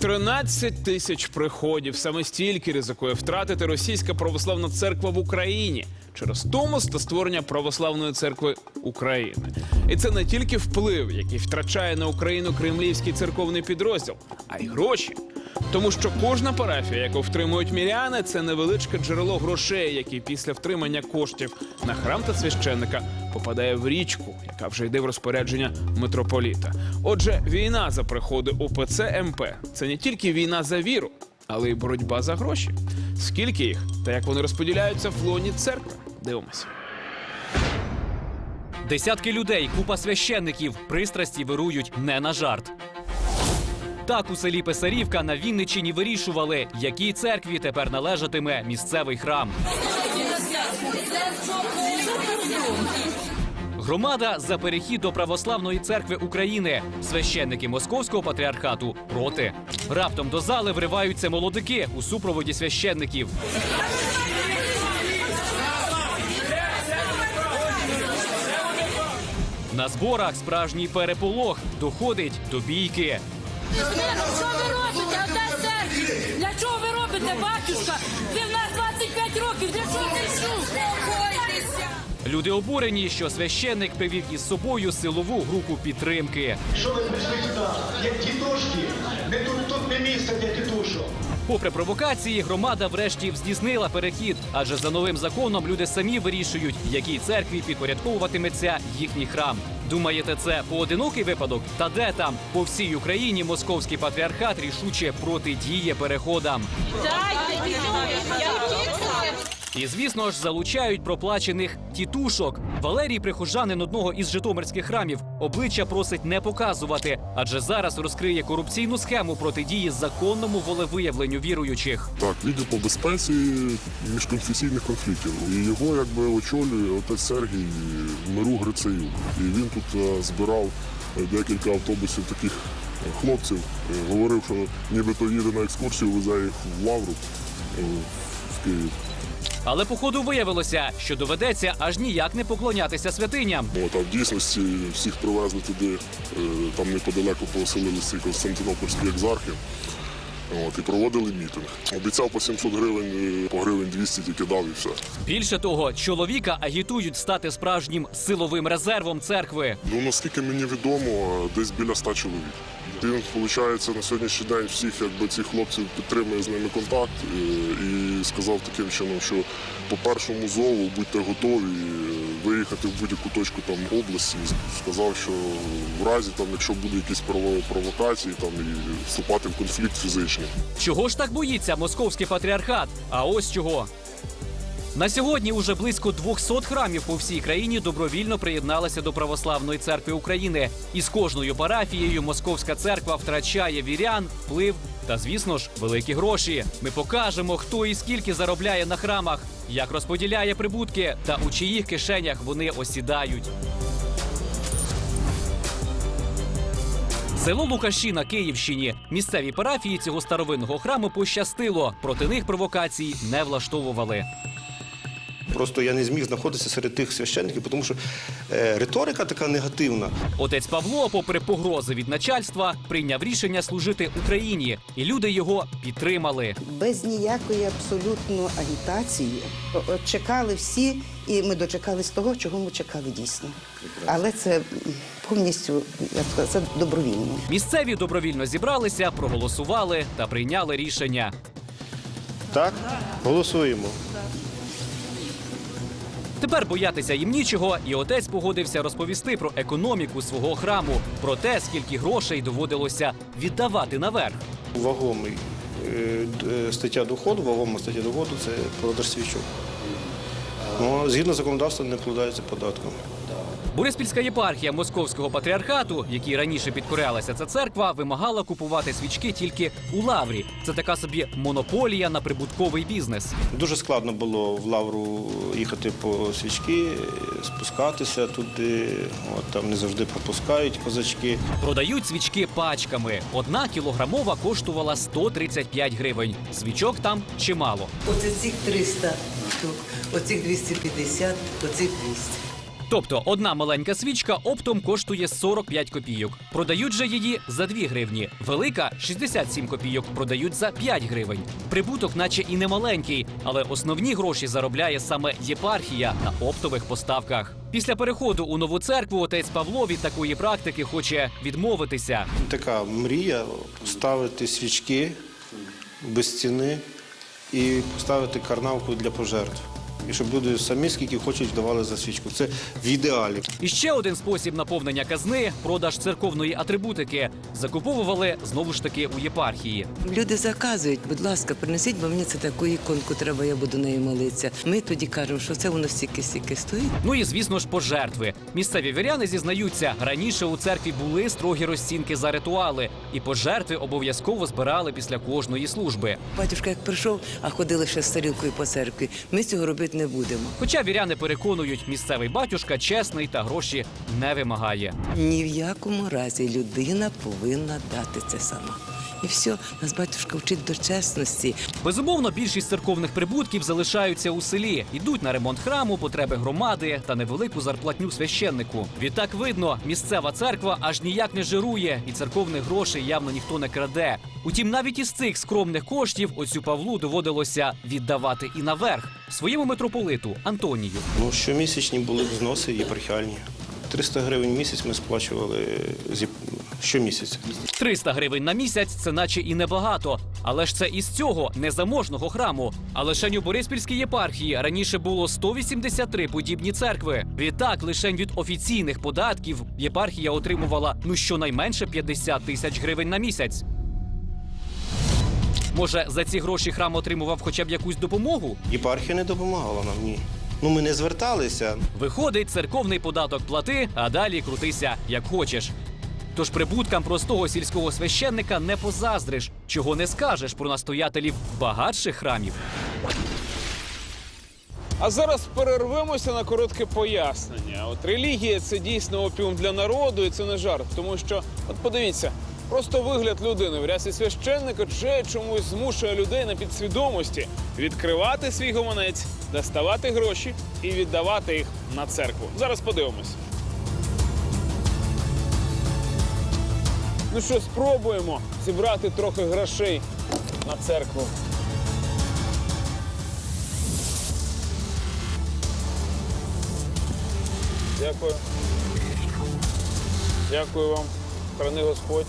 13 тисяч приходів саме стільки ризикує втратити російська православна церква в Україні через томос та створення православної церкви України. І це не тільки вплив, який втрачає на Україну кремлівський церковний підрозділ, а й гроші. Тому що кожна парафія, яку втримують міряни, це невеличке джерело грошей, які після втримання коштів на храм та священника попадає в річку, яка вже йде в розпорядження митрополіта. Отже, війна за приходи УПЦ МП це не тільки війна за віру, але й боротьба за гроші. Скільки їх та як вони розподіляються в лоні церкви? Дивимося. Десятки людей, купа священників, пристрасті вирують не на жарт. Так у селі Писарівка на Вінниччині вирішували, якій церкві тепер належатиме місцевий храм. Громада за перехід до православної церкви України. Священники московського патріархату проти. Раптом до зали вриваються молодики у супроводі священників. На зборах справжній переполох доходить до бійки. Що ви робите? Отдай церкві! Для чого ви робите, батюшка? Ви в нас 25 років, для чого ти Успокойтеся! Люди обурені, що священник привів із собою силову групу підтримки. Що ви прийшли сюди? Як тітушки? Не тут, тут не місце для. Попри провокації, громада врешті здійснила перехід, адже за новим законом люди самі вирішують, якій церкві підпорядковуватиметься їхній храм. Думаєте, це поодинокий випадок? Та де там? По всій Україні московський патріархат рішуче протидіє переходам. І звісно ж залучають проплачених тітушок. Валерій, прихожанин одного із житомирських храмів, обличчя просить не показувати, адже зараз розкриє корупційну схему протидії законному волевиявленню віруючих. Так, відділ по безпеці міжконфесійних конфліктів. І його якби очолює отець Сергій Миру Грицеюк. І він тут е, збирав е, декілька автобусів таких е, хлопців. Говорив, що нібито їде на екскурсію, везе їх в Лавру в Київ. Але походу виявилося, що доведеться аж ніяк не поклонятися святиням. От, а в дійсності всіх привезли туди, е, там неподалеку поселилися Константинопольські екзархи. От, і проводили мітинг. Обіцяв по 700 гривень, е, по гривень 200 тільки дав і все. Більше того, чоловіка агітують стати справжнім силовим резервом церкви. Ну наскільки мені відомо, десь біля 100 чоловік. Він, виходить, на сьогоднішній день всіх якби, цих хлопців підтримує з ними контакт е, і сказав таким чином, що по першому зову будьте готові е, виїхати в будь-яку точку там області. Сказав, що в разі, там, якщо буде якісь прово- провокації, там і вступати в конфлікт фізичний. Чого ж так боїться московський патріархат? А ось чого. На сьогодні уже близько 200 храмів по всій країні добровільно приєдналися до Православної церкви України. І з кожною парафією Московська церква втрачає вірян, вплив та, звісно ж, великі гроші. Ми покажемо, хто і скільки заробляє на храмах, як розподіляє прибутки та у чиїх кишенях вони осідають. Село Лукаші на Київщині. Місцеві парафії цього старовинного храму пощастило. Проти них провокацій не влаштовували. Просто я не зміг знаходитися серед тих священників, тому що е, риторика така негативна. Отець Павло, попри погрози від начальства, прийняв рішення служити Україні, і люди його підтримали. без ніякої абсолютно агітації. Чекали всі, і ми дочекались того, чого ми чекали дійсно. Але це повністю я б сказала, це добровільно. Місцеві добровільно зібралися, проголосували та прийняли рішення. Так, голосуємо. Тепер боятися їм нічого, і отець погодився розповісти про економіку свого храму, про те, скільки грошей доводилося віддавати наверх. Вагомий е, е, стаття доходу, вагома стаття доходу це продаж свічок. Ну, згідно законодавства не вкладається податком. Бориспільська єпархія московського патріархату, якій раніше підкорялася ця церква, вимагала купувати свічки тільки у лаврі. Це така собі монополія на прибутковий бізнес. Дуже складно було в лавру їхати по свічки, спускатися туди. От, там не завжди пропускають козачки. Продають свічки пачками. Одна кілограмова коштувала 135 гривень. Свічок там чимало. Оце цих 300 штук, оцих 250, оцих 200. Тобто одна маленька свічка оптом коштує 45 копійок. Продають же її за 2 гривні. Велика 67 копійок. Продають за 5 гривень. Прибуток, наче і не маленький, але основні гроші заробляє саме єпархія на оптових поставках. Після переходу у нову церкву отець Павло від такої практики хоче відмовитися. Така мрія ставити свічки без ціни і поставити карнавку для пожертв. І щоб люди самі скільки хочуть давали за свічку. Це в ідеалі. І ще один спосіб наповнення казни продаж церковної атрибутики. Закуповували знову ж таки у єпархії. Люди заказують, будь ласка, принесіть, бо мені це таку іконку треба, я буду нею молитися. Ми тоді кажемо, що це воно стільки стільки стоїть. Ну і звісно ж пожертви. Місцеві віряни зізнаються, раніше у церкві були строгі розцінки за ритуали, і пожертви обов'язково збирали після кожної служби. Батюшка як прийшов, а ходили ще з тарілкою по церкві. Ми цього робити не будемо. Хоча віряни переконують, місцевий батюшка чесний та гроші не вимагає. Ні в якому разі людина повинна дати це сама. І все, нас батюшка вчить до чесності. Безумовно, більшість церковних прибутків залишаються у селі, йдуть на ремонт храму, потреби громади та невелику зарплатню священнику. Відтак видно, місцева церква аж ніяк не жирує, і церковних грошей явно ніхто не краде. Утім, навіть із цих скромних коштів оцю Павлу доводилося віддавати і наверх своєму митрополиту Антонію. Ну, щомісячні були взноси єпархіальні. 300 гривень в місяць ми сплачували щомісяця. 300 гривень на місяць це наче і небагато. Але ж це із цього незаможного храму. А лише у Бориспільській єпархії раніше було 183 подібні церкви. Відтак, лише від офіційних податків єпархія отримувала ну щонайменше 50 тисяч гривень на місяць. Може, за ці гроші храм отримував хоча б якусь допомогу? Єпархія не допомагала нам, ні. Ну, ми не зверталися. Виходить, церковний податок плати, а далі крутися як хочеш. Тож прибуткам простого сільського священника не позаздриш, чого не скажеш про настоятелів багатших храмів. А зараз перервемося на коротке пояснення. От релігія це дійсно опіум для народу, і це не жарт. Тому що, от подивіться, просто вигляд людини в рясі священника вже чомусь змушує людей на підсвідомості відкривати свій гомонець, доставати гроші і віддавати їх на церкву. Зараз подивимось. Ну що, спробуємо зібрати трохи грошей на церкву. Дякую. Дякую вам. Храни Господь.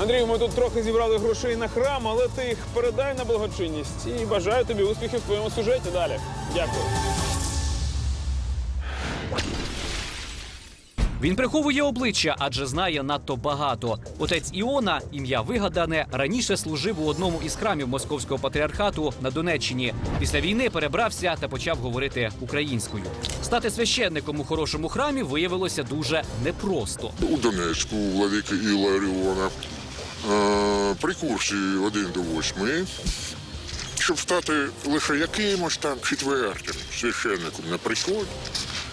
Андрію, ми тут трохи зібрали грошей на храм, але ти їх передай на благочинність. І бажаю тобі успіхів в твоєму сюжеті далі. Дякую. Він приховує обличчя, адже знає надто багато. Отець Іона, ім'я вигадане, раніше служив у одному із храмів московського патріархату на Донеччині. Після війни перебрався та почав говорити українською. Стати священником у хорошому храмі виявилося дуже непросто. У Донецьку у владики Іларіона е, при курсі 1 до 8, щоб стати лише якимось там четвертим священником на приході,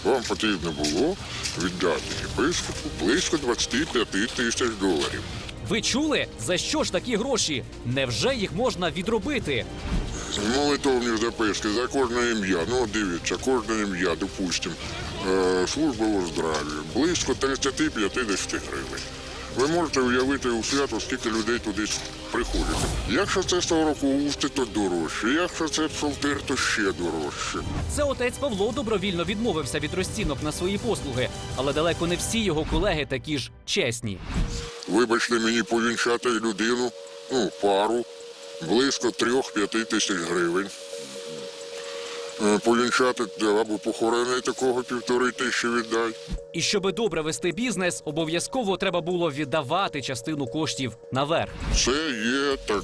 вам потрібно було віддати єпископу близько 25 тисяч доларів. Ви чули, за що ж такі гроші? Невже їх можна відробити? Молитовні записки за кожне ім'я. Ну, дивіться, кожне ім'я, допустимо, е, служба у здраві, близько 35-10 гривень. Ви можете уявити у свято, скільки людей туди приходить. Якщо це сорокоусти, то дорожче. Якщо це псалтир, то ще дорожче. Це отець Павло добровільно відмовився від розцінок на свої послуги, але далеко не всі його колеги такі ж чесні. Вибачте мені повінчати людину, ну, пару, близько 3-5 тисяч гривень. Е, Повінчати або похоронити такого півтори тисячі віддай. І щоб добре вести бізнес, обов'язково треба було віддавати частину коштів наверх. Це є так,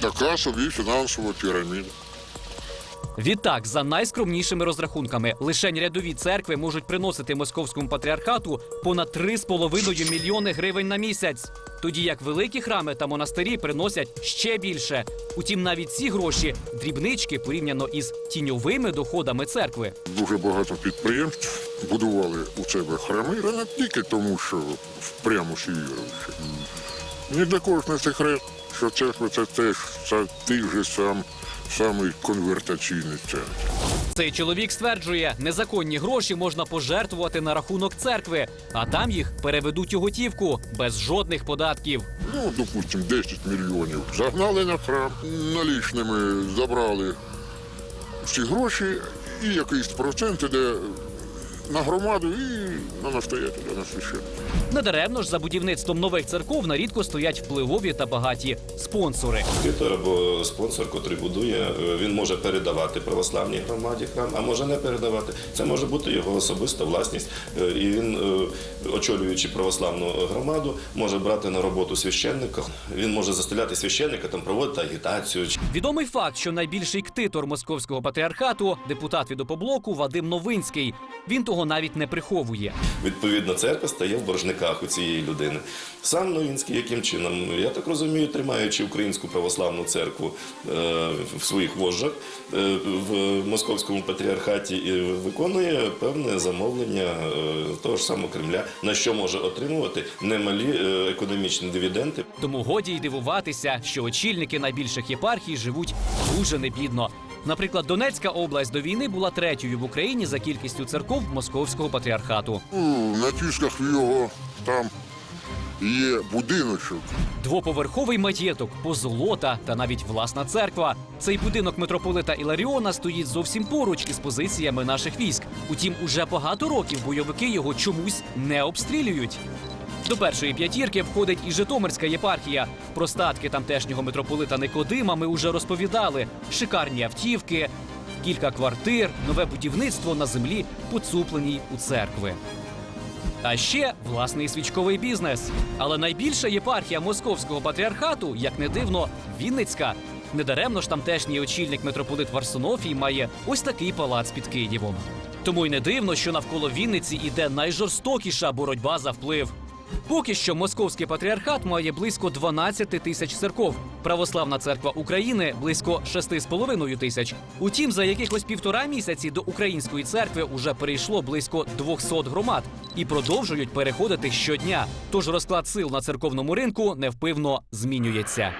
така собі фінансова піраміда. Відтак, за найскромнішими розрахунками, лише рядові церкви можуть приносити московському патріархату понад 3,5 мільйони гривень на місяць. Тоді як великі храми та монастирі приносять ще більше. Утім, навіть ці гроші дрібнички порівняно із тіньовими доходами церкви. Дуже багато підприємств будували у себе храми, а не тільки тому, що прямо всі віруючі. Не для кожного секрет, що церква це теж це тих же сам, самий конвертаційний центр. Цей чоловік стверджує, незаконні гроші можна пожертвувати на рахунок церкви, а там їх переведуть у готівку без жодних податків. Ну, допустим, 10 мільйонів. Загнали на храм, налічними забрали всі гроші і якийсь процент іде на громаду і на настоятеля, на священника. Недаремно ж за будівництвом нових церков нарідко стоять впливові та багаті спонсори. Титор або спонсор, котрий будує, він може передавати православній громаді храм, а може не передавати. Це може бути його особиста власність. Е, І він, е, очолюючи православну громаду, може брати на роботу священника. Він може заставляти священника там проводити агітацію. Відомий факт, що найбільший ктитор московського патріархату депутат від опоблоку Вадим Новинський. Він того навіть не приховує. Відповідно, церква стає в боржниках у цієї людини. Сам Новінський, яким чином, я так розумію, тримаючи українську православну церкву е, в своїх вожжах е, в московському патріархаті, і виконує певне замовлення е, того ж самого Кремля, на що може отримувати немалі економічні дивіденди. Тому годі й дивуватися, що очільники найбільших єпархій живуть дуже небідно. Наприклад, Донецька область до війни була третьою в Україні за кількістю церков московського патріархату. На тісках в його там є будиночок. Двоповерховий маєток, позолота та навіть власна церква. Цей будинок митрополита Іларіона стоїть зовсім поруч із позиціями наших військ. Утім, уже багато років бойовики його чомусь не обстрілюють. До першої п'ятірки входить і Житомирська єпархія. Про статки тамтешнього митрополита Никодима ми вже розповідали: шикарні автівки, кілька квартир, нове будівництво на землі, поцупленій у церкви. А ще власний свічковий бізнес. Але найбільша єпархія московського патріархату, як не дивно, Вінницька. Недаремно ж тамтешній очільник митрополит Варсонофій має ось такий палац під Києвом. Тому й не дивно, що навколо Вінниці іде найжорстокіша боротьба за вплив. Поки що московський патріархат має близько 12 тисяч церков. Православна церква України близько 6,5 тисяч. Утім, за якихось півтора місяці до української церкви уже перейшло близько 200 громад і продовжують переходити щодня. Тож розклад сил на церковному ринку невпивно змінюється.